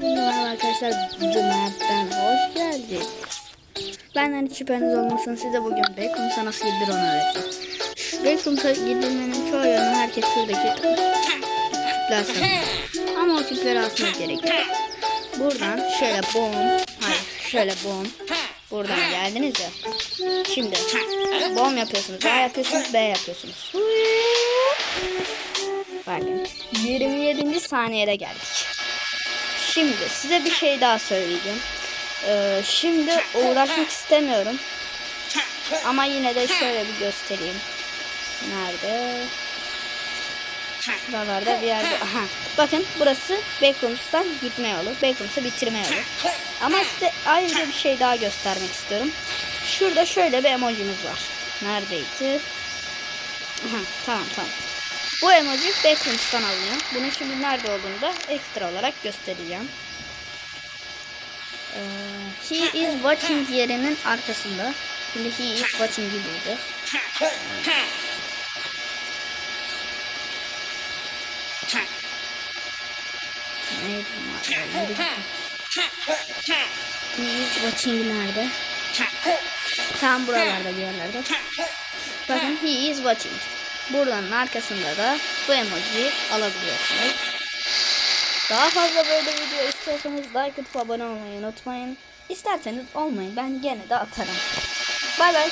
Merhaba arkadaşlar, Döner'den hoş geldiniz. Benden hiç şüpheniz olmasın size bugün Backrooms'a nasıl gidilir onu öğreteceğim. Backrooms'a gidilmenin çoğu yönü herkes şuradaki sanıyor. Ama o küpleri asmak gerekiyor. Buradan şöyle bom, hayır şöyle bom. Buradan geldiniz ya. Şimdi bom yapıyorsunuz, A yapıyorsunuz, B yapıyorsunuz. Bakın 27. saniyede geldik. Şimdi size bir şey daha söyleyeceğim. Ee, şimdi uğraşmak istemiyorum. Ama yine de şöyle bir göstereyim. Nerede? Buralarda bir yerde. Aha. Bakın burası Backrooms'tan gitme yolu. Backrooms'u bitirme yolu. Ama size ayrıca bir şey daha göstermek istiyorum. Şurada şöyle bir emojimiz var. Neredeydi? Aha, tamam tamam. Bu emoji Backrooms'tan alınıyor. Bunun şimdi nerede olduğunu da ekstra olarak göstereceğim. Ee, he is watching yerinin arkasında. Şimdi he is watching'i bulacağız. He is watching nerede? Tam buralarda bir yerlerde. Bakın he is watching. Buradanın arkasında da bu emojiyi alabiliyorsunuz. Daha fazla böyle video istiyorsanız like atıp abone olmayı unutmayın. İsterseniz olmayın ben gene de atarım. Bay bay.